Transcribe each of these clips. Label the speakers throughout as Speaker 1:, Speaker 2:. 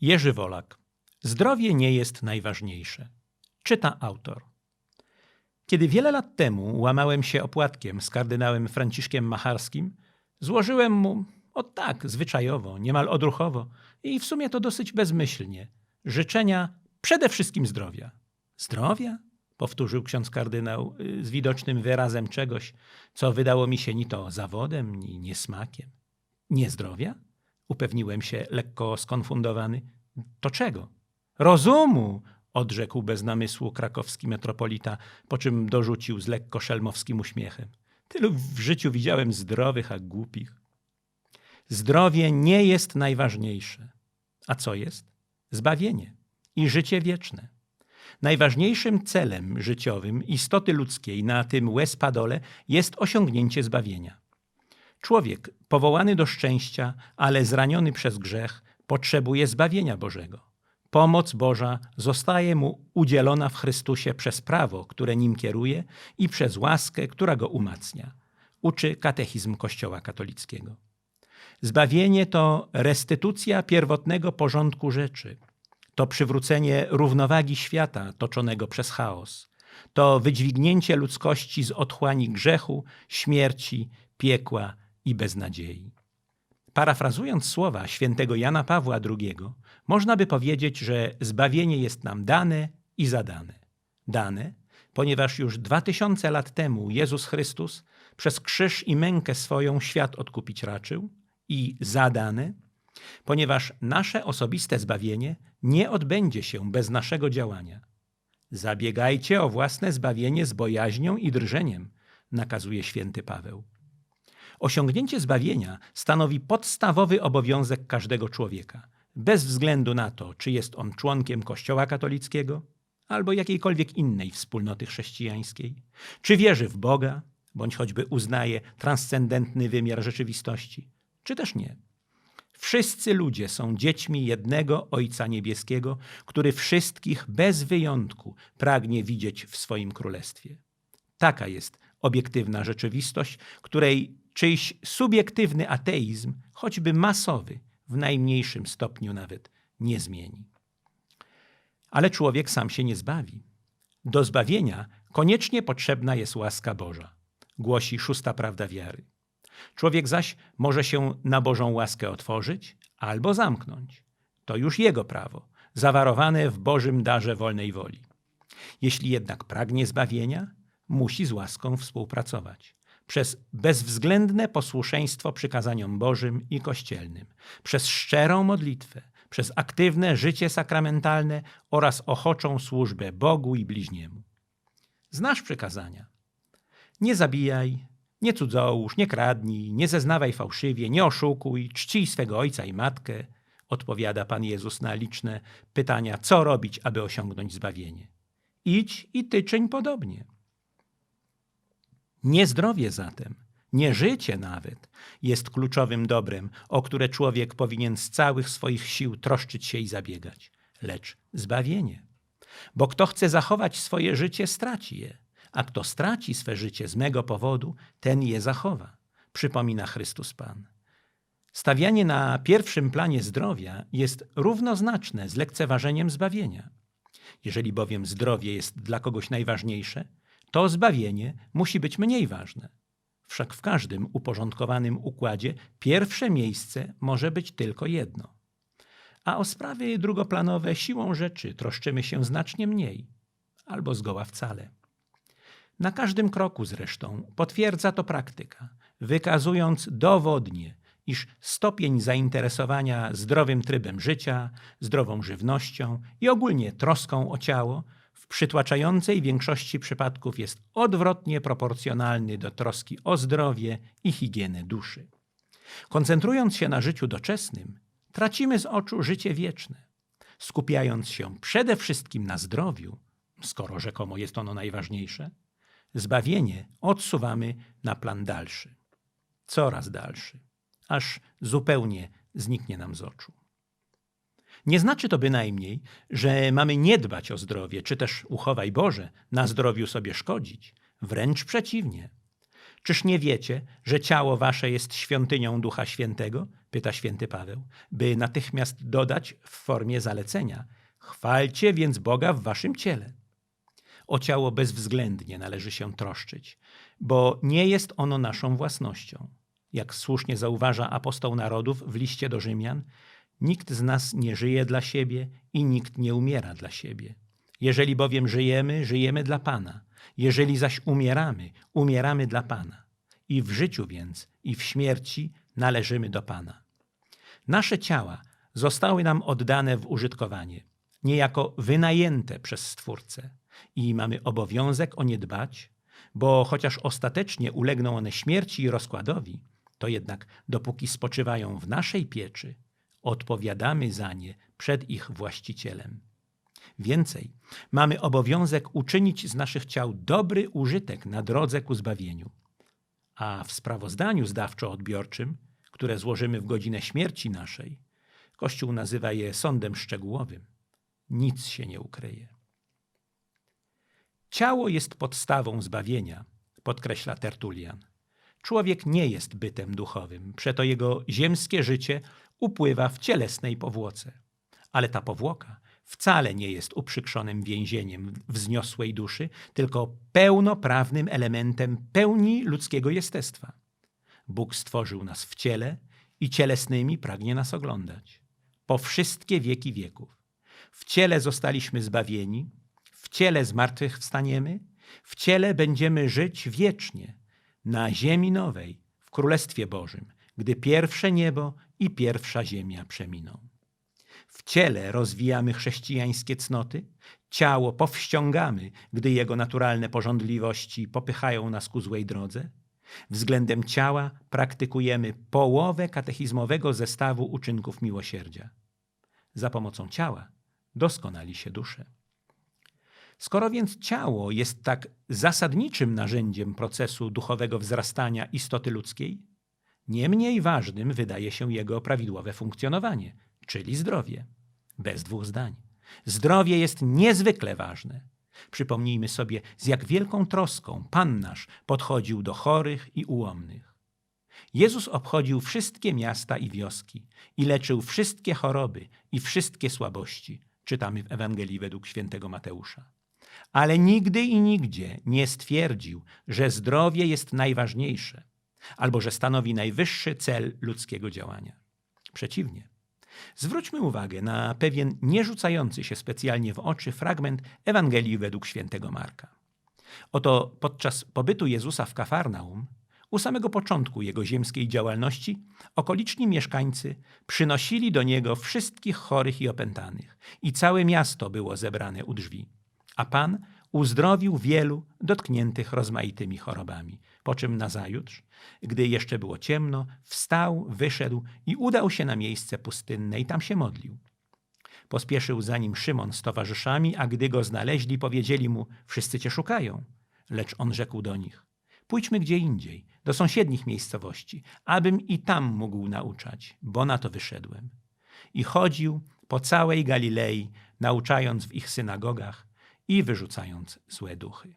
Speaker 1: Jerzy Wolak. Zdrowie nie jest najważniejsze. Czyta autor. Kiedy wiele lat temu łamałem się opłatkiem z kardynałem Franciszkiem Macharskim, złożyłem mu, o tak, zwyczajowo, niemal odruchowo i w sumie to dosyć bezmyślnie, życzenia przede wszystkim zdrowia. Zdrowia? Powtórzył ksiądz kardynał y, z widocznym wyrazem czegoś, co wydało mi się ni to zawodem, ni niesmakiem. Nie zdrowia? Upewniłem się, lekko skonfundowany. To czego? Rozumu! odrzekł bez namysłu krakowski metropolita, po czym dorzucił z lekko szelmowskim uśmiechem. Tylu w życiu widziałem zdrowych, a głupich. Zdrowie nie jest najważniejsze. A co jest? Zbawienie i życie wieczne. Najważniejszym celem życiowym istoty ludzkiej na tym łez padole jest osiągnięcie zbawienia. Człowiek powołany do szczęścia, ale zraniony przez grzech, potrzebuje zbawienia Bożego. Pomoc Boża zostaje mu udzielona w Chrystusie przez prawo, które nim kieruje i przez łaskę, która go umacnia. Uczy katechizm Kościoła katolickiego. Zbawienie to restytucja pierwotnego porządku rzeczy. To przywrócenie równowagi świata toczonego przez chaos. To wydźwignięcie ludzkości z otchłani grzechu, śmierci, piekła i beznadziei. Parafrazując słowa świętego Jana Pawła II, można by powiedzieć, że zbawienie jest nam dane i zadane. Dane, ponieważ już dwa tysiące lat temu Jezus Chrystus przez krzyż i mękę swoją świat odkupić raczył i zadane, ponieważ nasze osobiste zbawienie nie odbędzie się bez naszego działania. Zabiegajcie o własne zbawienie z bojaźnią i drżeniem, nakazuje święty Paweł. Osiągnięcie zbawienia stanowi podstawowy obowiązek każdego człowieka, bez względu na to, czy jest on członkiem Kościoła katolickiego albo jakiejkolwiek innej wspólnoty chrześcijańskiej, czy wierzy w Boga, bądź choćby uznaje transcendentny wymiar rzeczywistości, czy też nie. Wszyscy ludzie są dziećmi jednego Ojca Niebieskiego, który wszystkich bez wyjątku pragnie widzieć w swoim królestwie. Taka jest obiektywna rzeczywistość, której czyjś subiektywny ateizm, choćby masowy, w najmniejszym stopniu nawet nie zmieni. Ale człowiek sam się nie zbawi. Do zbawienia koniecznie potrzebna jest łaska Boża, głosi szósta prawda wiary. Człowiek zaś może się na Bożą łaskę otworzyć albo zamknąć. To już jego prawo, zawarowane w Bożym darze wolnej woli. Jeśli jednak pragnie zbawienia, musi z łaską współpracować. Przez bezwzględne posłuszeństwo przykazaniom Bożym i kościelnym, przez szczerą modlitwę, przez aktywne życie sakramentalne oraz ochoczą służbę Bogu i bliźniemu. Znasz przykazania. Nie zabijaj, nie cudzołóż, nie kradnij, nie zeznawaj fałszywie, nie oszukuj, czcij swego ojca i matkę, odpowiada Pan Jezus na liczne pytania, co robić, aby osiągnąć zbawienie. Idź i ty czyń podobnie. Niezdrowie zatem, nie życie nawet, jest kluczowym dobrem, o które człowiek powinien z całych swoich sił troszczyć się i zabiegać, lecz zbawienie. Bo kto chce zachować swoje życie, straci je, a kto straci swe życie z mego powodu, ten je zachowa, przypomina Chrystus Pan. Stawianie na pierwszym planie zdrowia jest równoznaczne z lekceważeniem zbawienia. Jeżeli bowiem zdrowie jest dla kogoś najważniejsze, to zbawienie musi być mniej ważne. Wszak w każdym uporządkowanym układzie pierwsze miejsce może być tylko jedno. A o sprawy drugoplanowe siłą rzeczy troszczymy się znacznie mniej, albo zgoła wcale. Na każdym kroku zresztą potwierdza to praktyka, wykazując dowodnie, iż stopień zainteresowania zdrowym trybem życia, zdrową żywnością i ogólnie troską o ciało przytłaczającej większości przypadków jest odwrotnie proporcjonalny do troski o zdrowie i higienę duszy. Koncentrując się na życiu doczesnym, tracimy z oczu życie wieczne. Skupiając się przede wszystkim na zdrowiu, skoro rzekomo jest ono najważniejsze, zbawienie odsuwamy na plan dalszy, coraz dalszy, aż zupełnie zniknie nam z oczu. Nie znaczy to bynajmniej, że mamy nie dbać o zdrowie, czy też uchowaj Boże, na zdrowiu sobie szkodzić. Wręcz przeciwnie. Czyż nie wiecie, że ciało wasze jest świątynią Ducha Świętego? pyta święty Paweł, by natychmiast dodać w formie zalecenia: Chwalcie więc Boga w waszym ciele. O ciało bezwzględnie należy się troszczyć, bo nie jest ono naszą własnością. Jak słusznie zauważa apostoł narodów w liście do Rzymian, nikt z nas nie żyje dla siebie i nikt nie umiera dla siebie. Jeżeli bowiem żyjemy, żyjemy dla Pana. Jeżeli zaś umieramy, umieramy dla Pana. I w życiu więc, i w śmierci należymy do Pana. Nasze ciała zostały nam oddane w użytkowanie, niejako wynajęte przez Stwórcę i mamy obowiązek o nie dbać, bo chociaż ostatecznie ulegną one śmierci i rozkładowi, to jednak dopóki spoczywają w naszej pieczy, odpowiadamy za nie przed ich właścicielem. Więcej, mamy obowiązek uczynić z naszych ciał dobry użytek na drodze ku zbawieniu. A w sprawozdaniu zdawczo-odbiorczym, które złożymy w godzinę śmierci naszej, Kościół nazywa je sądem szczegółowym. Nic się nie ukryje. Ciało jest podstawą zbawienia, podkreśla Tertulian. Człowiek nie jest bytem duchowym, przeto jego ziemskie życie upływa w cielesnej powłoce. Ale ta powłoka wcale nie jest uprzykrzonym więzieniem wzniosłej duszy, tylko pełnoprawnym elementem pełni ludzkiego jestestwa. Bóg stworzył nas w ciele i cielesnymi pragnie nas oglądać. Po wszystkie wieki wieków. W ciele zostaliśmy zbawieni, w ciele zmartwychwstaniemy, w ciele będziemy żyć wiecznie, na ziemi nowej, w Królestwie Bożym, gdy pierwsze niebo i pierwsza ziemia przeminą. W ciele rozwijamy chrześcijańskie cnoty, ciało powściągamy, gdy jego naturalne porządliwości popychają nas ku złej drodze. Względem ciała praktykujemy połowę katechizmowego zestawu uczynków miłosierdzia. Za pomocą ciała doskonali się dusze. Skoro więc ciało jest tak zasadniczym narzędziem procesu duchowego wzrastania istoty ludzkiej, nie mniej ważnym wydaje się jego prawidłowe funkcjonowanie, czyli zdrowie. Bez dwóch zdań. Zdrowie jest niezwykle ważne. Przypomnijmy sobie, z jak wielką troską Pan nasz podchodził do chorych i ułomnych. Jezus obchodził wszystkie miasta i wioski i leczył wszystkie choroby i wszystkie słabości. Czytamy w Ewangelii według świętego Mateusza. Ale nigdy i nigdzie nie stwierdził, że zdrowie jest najważniejsze albo że stanowi najwyższy cel ludzkiego działania. Przeciwnie. Zwróćmy uwagę na pewien nierzucający się specjalnie w oczy fragment Ewangelii według świętego Marka. Oto podczas pobytu Jezusa w Kafarnaum, u samego początku jego ziemskiej działalności, okoliczni mieszkańcy przynosili do niego wszystkich chorych i opętanych, i całe miasto było zebrane u drzwi. A Pan uzdrowił wielu dotkniętych rozmaitymi chorobami. Po czym nazajutrz, gdy jeszcze było ciemno, wstał, wyszedł i udał się na miejsce pustynne i tam się modlił. Pospieszył za nim Szymon z towarzyszami, a gdy go znaleźli, powiedzieli mu: Wszyscy cię szukają. Lecz on rzekł do nich: Pójdźmy gdzie indziej, do sąsiednich miejscowości, abym i tam mógł nauczać, bo na to wyszedłem. I chodził po całej Galilei, nauczając w ich synagogach i wyrzucając złe duchy.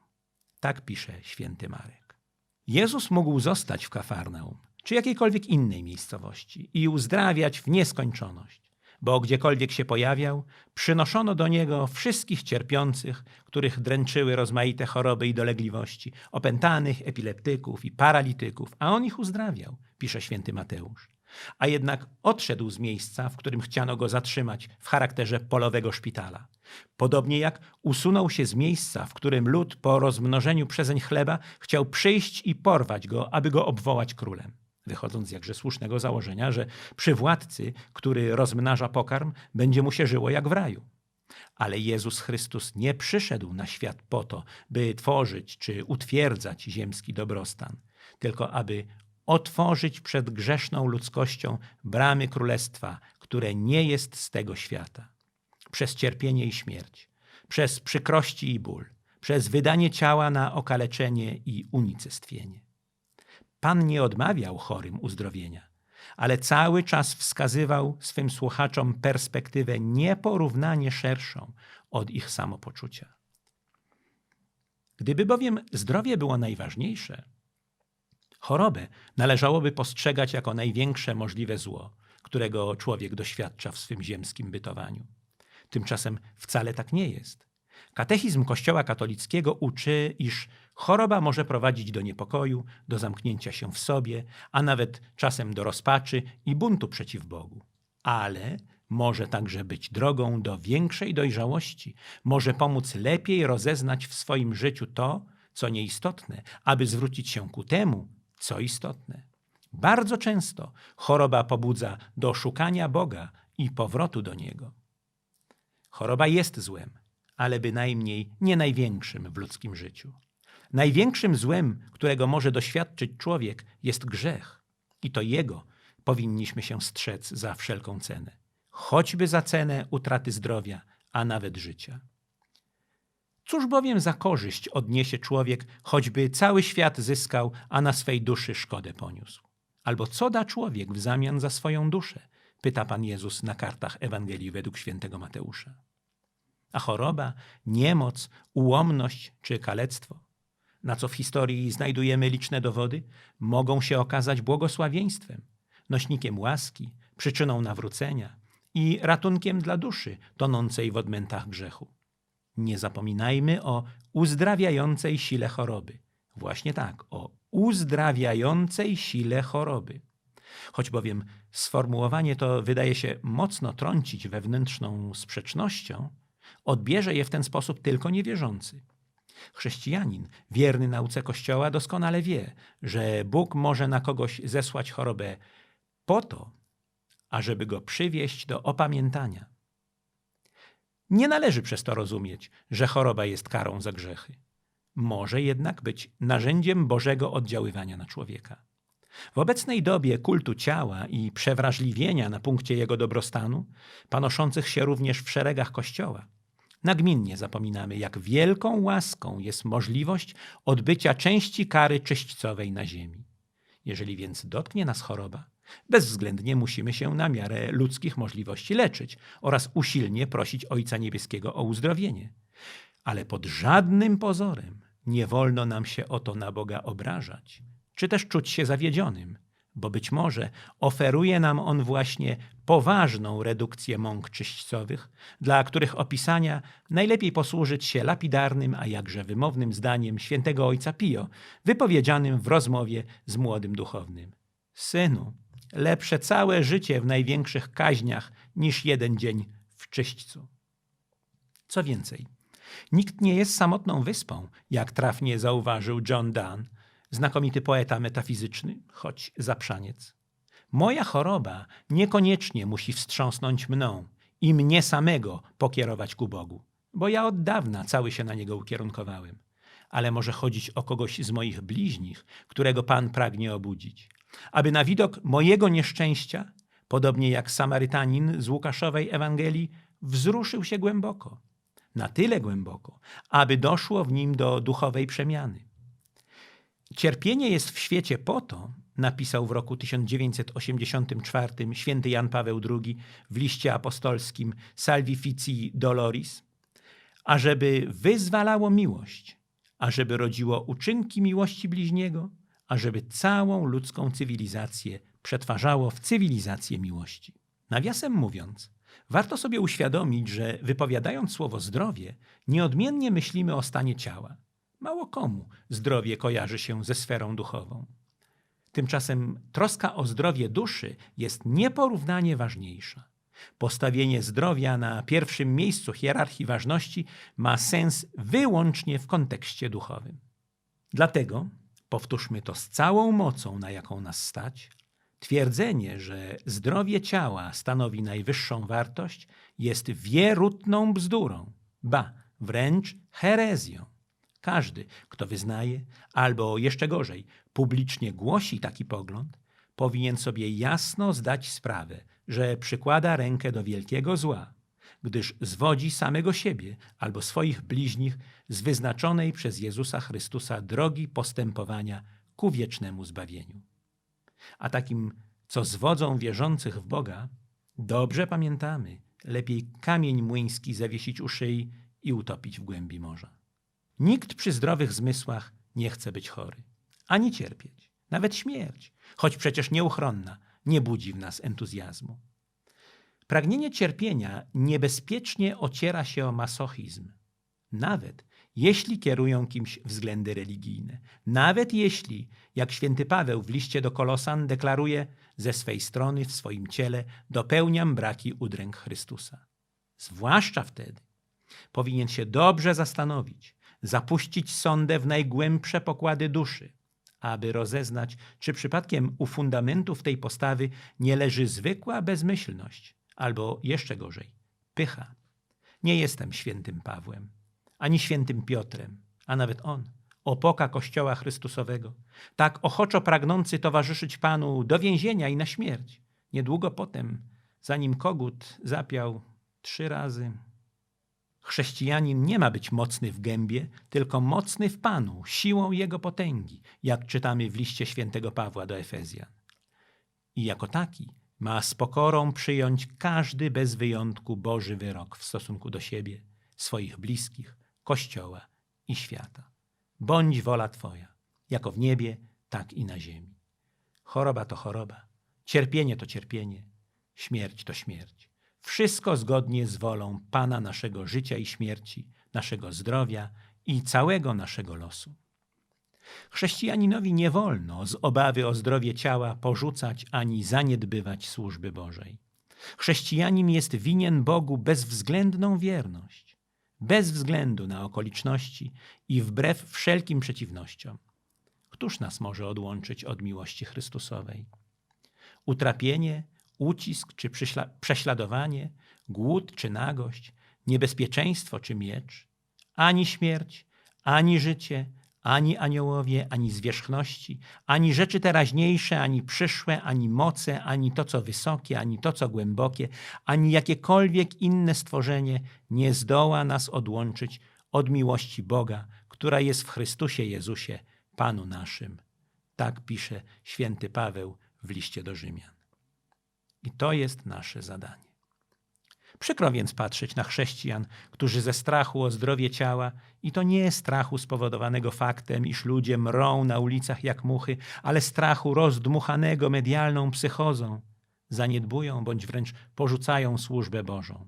Speaker 1: Tak pisze święty Marek. Jezus mógł zostać w Kafarnaum czy jakiejkolwiek innej miejscowości i uzdrawiać w nieskończoność, bo gdziekolwiek się pojawiał, przynoszono do niego wszystkich cierpiących, których dręczyły rozmaite choroby i dolegliwości, opętanych, epileptyków i paralityków, a on ich uzdrawiał, pisze święty Mateusz a jednak odszedł z miejsca, w którym chciano go zatrzymać w charakterze polowego szpitala. Podobnie jak usunął się z miejsca, w którym lud po rozmnożeniu przezeń chleba chciał przyjść i porwać go, aby go obwołać królem. Wychodząc z jakże słusznego założenia, że przy władcy, który rozmnaża pokarm, będzie mu się żyło jak w raju. Ale Jezus Chrystus nie przyszedł na świat po to, by tworzyć czy utwierdzać ziemski dobrostan, tylko aby otworzyć przed grzeszną ludzkością bramy królestwa, które nie jest z tego świata. Przez cierpienie i śmierć, przez przykrości i ból, przez wydanie ciała na okaleczenie i unicestwienie. Pan nie odmawiał chorym uzdrowienia, ale cały czas wskazywał swym słuchaczom perspektywę nieporównanie szerszą od ich samopoczucia. Gdyby bowiem zdrowie było najważniejsze, Chorobę należałoby postrzegać jako największe możliwe zło, którego człowiek doświadcza w swym ziemskim bytowaniu. Tymczasem wcale tak nie jest. Katechizm Kościoła katolickiego uczy, iż choroba może prowadzić do niepokoju, do zamknięcia się w sobie, a nawet czasem do rozpaczy i buntu przeciw Bogu. Ale może także być drogą do większej dojrzałości, może pomóc lepiej rozeznać w swoim życiu to, co nieistotne, aby zwrócić się ku temu, co istotne. Bardzo często choroba pobudza do szukania Boga i powrotu do Niego. Choroba jest złem, ale bynajmniej nie największym w ludzkim życiu. Największym złem, którego może doświadczyć człowiek, jest grzech. I to jego powinniśmy się strzec za wszelką cenę, choćby za cenę utraty zdrowia, a nawet życia. Cóż bowiem za korzyść odniesie człowiek, choćby cały świat zyskał, a na swej duszy szkodę poniósł? Albo co da człowiek w zamian za swoją duszę? Pyta Pan Jezus na kartach Ewangelii według świętego Mateusza. A choroba, niemoc, ułomność czy kalectwo, na co w historii znajdujemy liczne dowody, mogą się okazać błogosławieństwem, nośnikiem łaski, przyczyną nawrócenia i ratunkiem dla duszy tonącej w odmętach grzechu. Nie zapominajmy o uzdrawiającej sile choroby. Właśnie tak, o uzdrawiającej sile choroby. Choć bowiem sformułowanie to wydaje się mocno trącić wewnętrzną sprzecznością, odbierze je w ten sposób tylko niewierzący. Chrześcijanin, wierny nauce Kościoła, doskonale wie, że Bóg może na kogoś zesłać chorobę po to, ażeby go przywieść do opamiętania. Nie należy przez to rozumieć, że choroba jest karą za grzechy. Może jednak być narzędziem Bożego oddziaływania na człowieka. W obecnej dobie kultu ciała i przewrażliwienia na punkcie jego dobrostanu, panoszących się również w szeregach Kościoła, nagminnie zapominamy, jak wielką łaską jest możliwość odbycia części kary czyśćcowej na ziemi. Jeżeli więc dotknie nas choroba, bezwzględnie musimy się na miarę ludzkich możliwości leczyć oraz usilnie prosić Ojca Niebieskiego o uzdrowienie. Ale pod żadnym pozorem nie wolno nam się o to na Boga obrażać, czy też czuć się zawiedzionym, bo być może oferuje nam on właśnie poważną redukcję mąk czyśćcowych, dla których opisania najlepiej posłużyć się lapidarnym, a jakże wymownym zdaniem świętego ojca Pio, wypowiedzianym w rozmowie z młodym duchownym. Synu, lepsze całe życie w największych kaźniach niż jeden dzień w czyśćcu. Co więcej, nikt nie jest samotną wyspą, jak trafnie zauważył John Donne, znakomity poeta metafizyczny, choć zaprzaniec. Moja choroba niekoniecznie musi wstrząsnąć mną i mnie samego pokierować ku Bogu, bo ja od dawna cały się na Niego ukierunkowałem. Ale może chodzić o kogoś z moich bliźnich, którego Pan pragnie obudzić. Aby na widok mojego nieszczęścia, podobnie jak Samarytanin z Łukaszowej Ewangelii, wzruszył się głęboko. Na tyle głęboko, aby doszło w nim do duchowej przemiany. Cierpienie jest w świecie po to, napisał w roku 1984 święty Jan Paweł II w liście apostolskim Salvifici Doloris, ażeby wyzwalało miłość, ażeby rodziło uczynki miłości bliźniego, ażeby całą ludzką cywilizację przetwarzało w cywilizację miłości. Nawiasem mówiąc, warto sobie uświadomić, że wypowiadając słowo zdrowie, nieodmiennie myślimy o stanie ciała. Mało komu zdrowie kojarzy się ze sferą duchową. Tymczasem troska o zdrowie duszy jest nieporównanie ważniejsza. Postawienie zdrowia na pierwszym miejscu hierarchii ważności ma sens wyłącznie w kontekście duchowym. Dlatego, powtórzmy to z całą mocą, na jaką nas stać, twierdzenie, że zdrowie ciała stanowi najwyższą wartość, jest wierutną bzdurą, ba, wręcz herezją. Każdy, kto wyznaje, albo jeszcze gorzej, publicznie głosi taki pogląd, powinien sobie jasno zdać sprawę, że przykłada rękę do wielkiego zła, gdyż zwodzi samego siebie albo swoich bliźnich z wyznaczonej przez Jezusa Chrystusa drogi postępowania ku wiecznemu zbawieniu. A takim, co zwodzą wierzących w Boga, dobrze pamiętamy, lepiej kamień młyński zawiesić u szyi i utopić w głębi morza. Nikt przy zdrowych zmysłach nie chce być chory, ani cierpieć, nawet śmierć, choć przecież nieuchronna, nie budzi w nas entuzjazmu. Pragnienie cierpienia niebezpiecznie ociera się o masochizm, nawet jeśli kierują kimś względy religijne, nawet jeśli, jak święty Paweł w liście do Kolosan deklaruje, ze swej strony w swoim ciele dopełniam braki udręk Chrystusa. Zwłaszcza wtedy powinien się dobrze zastanowić, zapuścić sondę w najgłębsze pokłady duszy, aby rozeznać, czy przypadkiem u fundamentów tej postawy nie leży zwykła bezmyślność, albo jeszcze gorzej, pycha. Nie jestem świętym Pawłem, ani świętym Piotrem, a nawet on, opoka Kościoła Chrystusowego, tak ochoczo pragnący towarzyszyć Panu do więzienia i na śmierć. Niedługo potem, zanim kogut zapiał trzy razy, Chrześcijanin nie ma być mocny w gębie, tylko mocny w Panu, siłą Jego potęgi, jak czytamy w liście świętego Pawła do Efezjan. I jako taki ma z pokorą przyjąć każdy bez wyjątku Boży wyrok w stosunku do siebie, swoich bliskich, Kościoła i świata. Bądź wola Twoja, jako w niebie, tak i na ziemi. Choroba to choroba, cierpienie to cierpienie, śmierć to śmierć. Wszystko zgodnie z wolą Pana naszego życia i śmierci, naszego zdrowia i całego naszego losu. Chrześcijaninowi nie wolno z obawy o zdrowie ciała porzucać ani zaniedbywać służby Bożej. Chrześcijanin jest winien Bogu bezwzględną wierność, bez względu na okoliczności i wbrew wszelkim przeciwnościom. Któż nas może odłączyć od miłości Chrystusowej? Utrapienie, ucisk czy prześladowanie, głód czy nagość, niebezpieczeństwo czy miecz, ani śmierć, ani życie, ani aniołowie, ani zwierzchności, ani rzeczy teraźniejsze, ani przyszłe, ani moce, ani to, co wysokie, ani to, co głębokie, ani jakiekolwiek inne stworzenie nie zdoła nas odłączyć od miłości Boga, która jest w Chrystusie Jezusie, Panu naszym. Tak pisze święty Paweł w liście do Rzymian. I to jest nasze zadanie. Przykro więc patrzeć na chrześcijan, którzy ze strachu o zdrowie ciała, i to nie strachu spowodowanego faktem, iż ludzie mrą na ulicach jak muchy, ale strachu rozdmuchanego medialną psychozą, zaniedbują bądź wręcz porzucają służbę Bożą.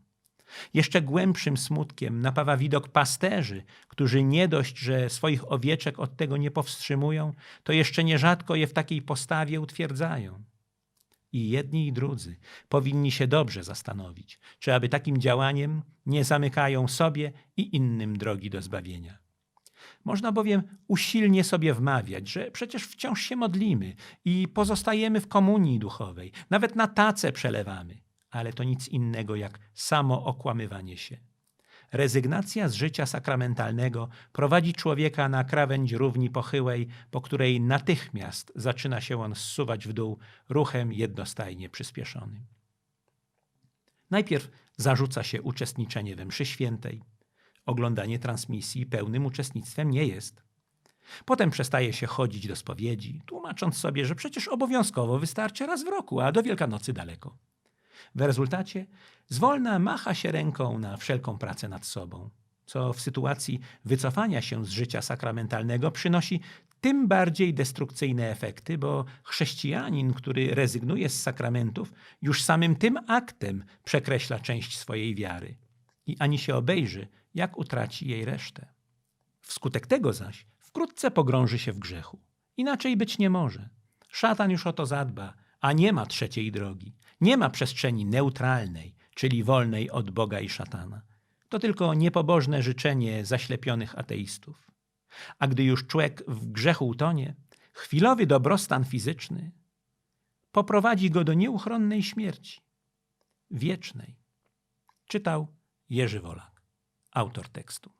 Speaker 1: Jeszcze głębszym smutkiem napawa widok pasterzy, którzy nie dość, że swoich owieczek od tego nie powstrzymują, to jeszcze nierzadko je w takiej postawie utwierdzają. I jedni i drudzy powinni się dobrze zastanowić, czy aby takim działaniem nie zamykają sobie i innym drogi do zbawienia. Można bowiem usilnie sobie wmawiać, że przecież wciąż się modlimy i pozostajemy w komunii duchowej, nawet na tacę przelewamy, ale to nic innego jak samo okłamywanie się. Rezygnacja z życia sakramentalnego prowadzi człowieka na krawędź równi pochyłej, po której natychmiast zaczyna się on zsuwać w dół ruchem jednostajnie przyspieszonym. Najpierw zarzuca się uczestniczenie we mszy świętej. Oglądanie transmisji pełnym uczestnictwem nie jest. Potem przestaje się chodzić do spowiedzi, tłumacząc sobie, że przecież obowiązkowo wystarczy raz w roku, a do Wielkanocy daleko. W rezultacie zwolna macha się ręką na wszelką pracę nad sobą, co w sytuacji wycofania się z życia sakramentalnego przynosi tym bardziej destrukcyjne efekty, bo chrześcijanin, który rezygnuje z sakramentów, już samym tym aktem przekreśla część swojej wiary i ani się obejrzy, jak utraci jej resztę. Wskutek tego zaś wkrótce pogrąży się w grzechu. Inaczej być nie może. Szatan już o to zadba, a nie ma trzeciej drogi. Nie ma przestrzeni neutralnej, czyli wolnej od Boga i szatana. To tylko niepobożne życzenie zaślepionych ateistów. A gdy już człowiek w grzechu utonie, chwilowy dobrostan fizyczny poprowadzi go do nieuchronnej śmierci, wiecznej. Czytał Jerzy Wolak, autor tekstu.